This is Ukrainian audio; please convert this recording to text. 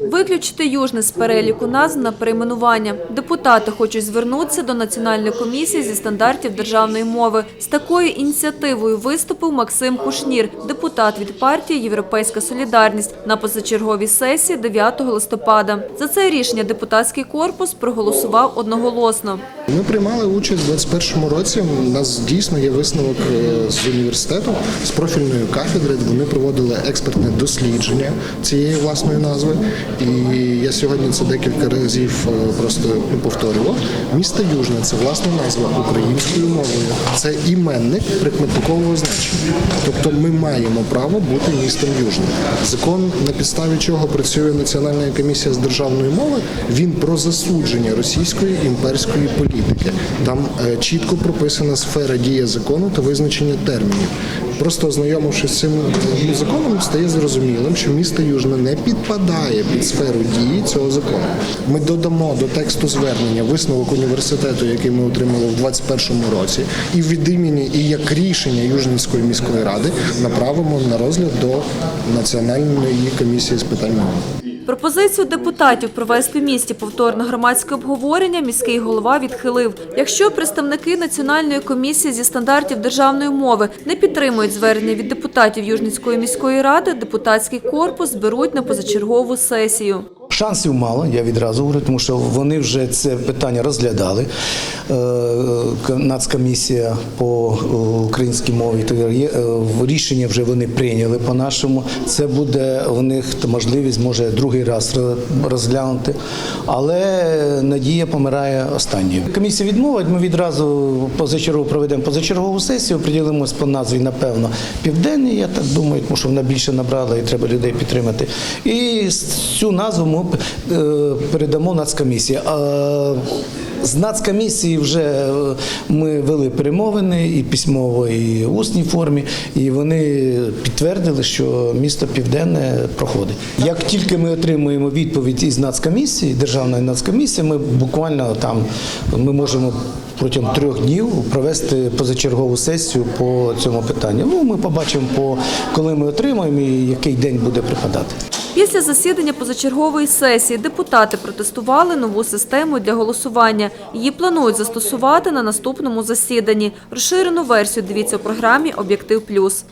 Виключити Южне з переліку назв на перейменування. Депутати хочуть звернутися до Національної комісії зі стандартів державної мови. З такою ініціативою виступив Максим Кушнір, депутат від партії Європейська Солідарність на позачерговій сесії 9 листопада. За це рішення депутатський корпус проголосував одноголосно. Ми приймали участь у 2021 році. У нас дійсно є висновок е, з університету, з профільної кафедри. Вони проводили експертне дослідження цієї власної назви. І я сьогодні це декілька разів е, просто повторював. Місто Южне це власна назва українською мовою. Це іменник прикметникового значення. Тобто ми маємо право бути містом Южне. Закон, на підставі чого працює Національна комісія з державної мови, він про засудження російської імперської політики. Там е, чітко прописана сфера дії закону та визначення термінів. Просто ознайомившись з цим законом, стає зрозумілим, що місто Южне не підпадає під сферу дії цього закону. Ми додамо до тексту звернення висновок університету, який ми отримали в 2021 році, і від імені і як рішення Южненської міської ради направимо на розгляд до Національної комісії з питань мови. Пропозицію депутатів провести в місті повторне громадське обговорення міський голова відхилив. Якщо представники Національної комісії зі стандартів державної мови не підтримують звернення від депутатів Южницької міської ради, депутатський корпус зберуть на позачергову сесію. Шансів мало, я відразу говорю, тому що вони вже це питання розглядали. Е, Нацкомісія по е, українській мові е, в- рішення вже вони прийняли по-нашому. Це буде у них можливість, може другий раз розглянути. Але надія помирає останньою. Комісія відмовить. Ми відразу позачергово проведемо позачергову сесію. Приділимось по назві, напевно, південні. Я так думаю, тому що вона більше набрала і треба людей підтримати. І цю назву ми передамо Нацкомісії. А з Нацкомісії вже е, ми вели перемовини і письмово, і в усній формі, і вони підтвердили, що місто Південне проходить. Як тільки ми отримуємо відповідь із Нацкомісії, Державної Нацкомісії, ми буквально там ми можемо протягом трьох днів провести позачергову сесію по цьому питанню. Ну, ми побачимо, по коли ми отримаємо і який день буде припадати. Після засідання позачергової сесії депутати протестували нову систему для голосування. Її планують застосувати на наступному засіданні. Розширену версію дивіться у програмі Об'єктив Плюс.